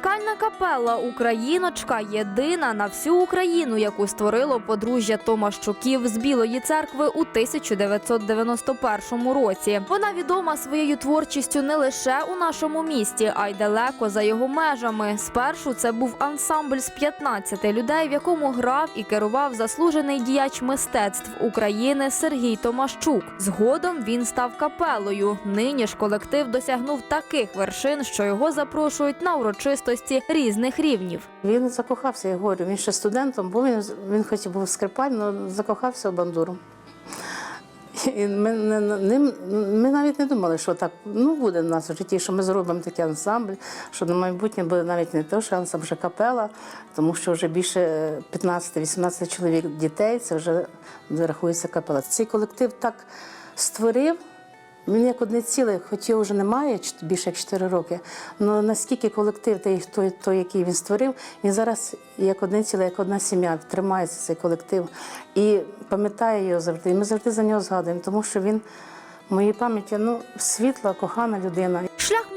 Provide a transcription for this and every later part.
Капела Україночка єдина на всю Україну, яку створило подружжя Томашчуків з Білої церкви у 1991 році. Вона відома своєю творчістю не лише у нашому місті, а й далеко за його межами. Спершу це був ансамбль з 15 людей, в якому грав і керував заслужений діяч мистецтв України Сергій Томашчук. Згодом він став капелою. Нині ж колектив досягнув таких вершин, що його запрошують на урочистості різних рівнів. Він закохався, я говорю, він ще студентом був, він, він хоч був скрипаль, але закохався в бандуру. І ми, не- ми навіть не думали, що так ну, буде в нас в житті, що ми зробимо такий ансамбль, що на майбутнє буде навіть не те, що ансамбль, вже капела, тому що вже більше 15-18 чоловік дітей, це вже рахується капела. Цей колектив так створив. Він як одне ціле, хоч його вже немає більше як 4 роки. але наскільки колектив, той, той, той, який він створив, він зараз як одне ціле, як одна сім'я, тримається цей колектив і пам'ятає його завжди. І ми завжди за нього згадуємо, тому що він в моїй пам'яті ну, світла, кохана людина.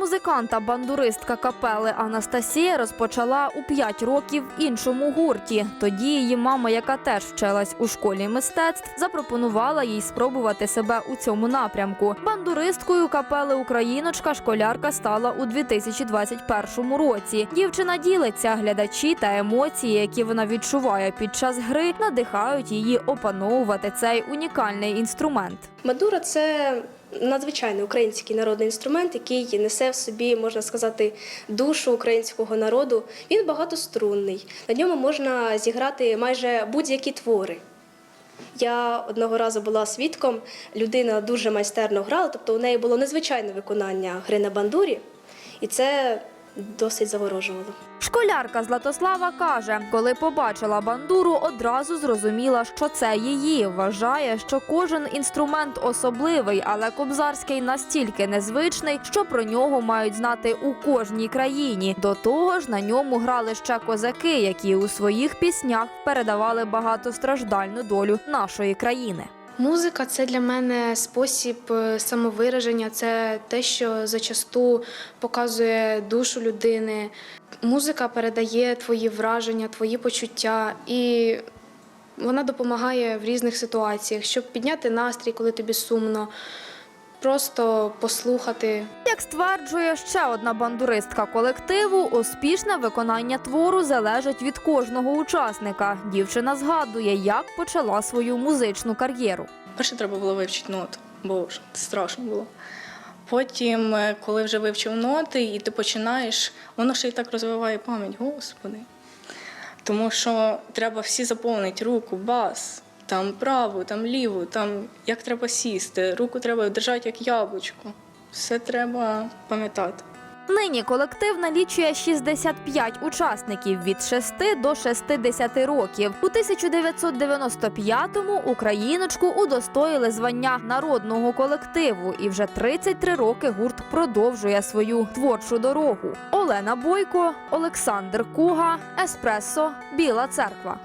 Музиканта, бандуристка капели Анастасія розпочала у 5 років в іншому гурті. Тоді її мама, яка теж вчилась у школі мистецтв, запропонувала їй спробувати себе у цьому напрямку. Бандуристкою капели Україночка школярка стала у 2021 році. Дівчина ділиться глядачі та емоції, які вона відчуває під час гри, надихають її опановувати цей унікальний інструмент. Мадура це надзвичайний український народний інструмент, який несе в собі, можна сказати, душу українського народу. Він багатострунний. На ньому можна зіграти майже будь-які твори. Я одного разу була свідком, людина дуже майстерно грала, тобто у неї було незвичайне виконання гри на бандурі, і це досить заворожувало. Школярка Златослава каже, коли побачила бандуру, одразу зрозуміла, що це її. Вважає, що кожен інструмент особливий, але кобзарський настільки незвичний, що про нього мають знати у кожній країні. До того ж, на ньому грали ще козаки, які у своїх піснях передавали багатостраждальну долю нашої країни. Музика це для мене спосіб е, самовираження, це те, що зачасту показує душу людини. Музика передає твої враження, твої почуття, і вона допомагає в різних ситуаціях, щоб підняти настрій, коли тобі сумно, просто послухати. Як стверджує ще одна бандуристка колективу, успішне виконання твору залежить від кожного учасника. Дівчина згадує, як почала свою музичну кар'єру. Перше треба було вивчити ноти, бо це страшно було. Потім, е, коли вже вивчив ноти, і ти починаєш, воно ще й так розвиває пам'ять, господи. Тому що треба всі заповнити руку, бас, там праву, там ліву, там як треба сісти, руку треба держати як яблучко. Все треба пам'ятати. Нині колектив налічує 65 учасників від 6 до 60 років. У 1995-му Україночку удостоїли звання народного колективу, і вже 33 роки гурт продовжує свою творчу дорогу. Олена Бойко, Олександр Куга, Еспресо, Біла Церква.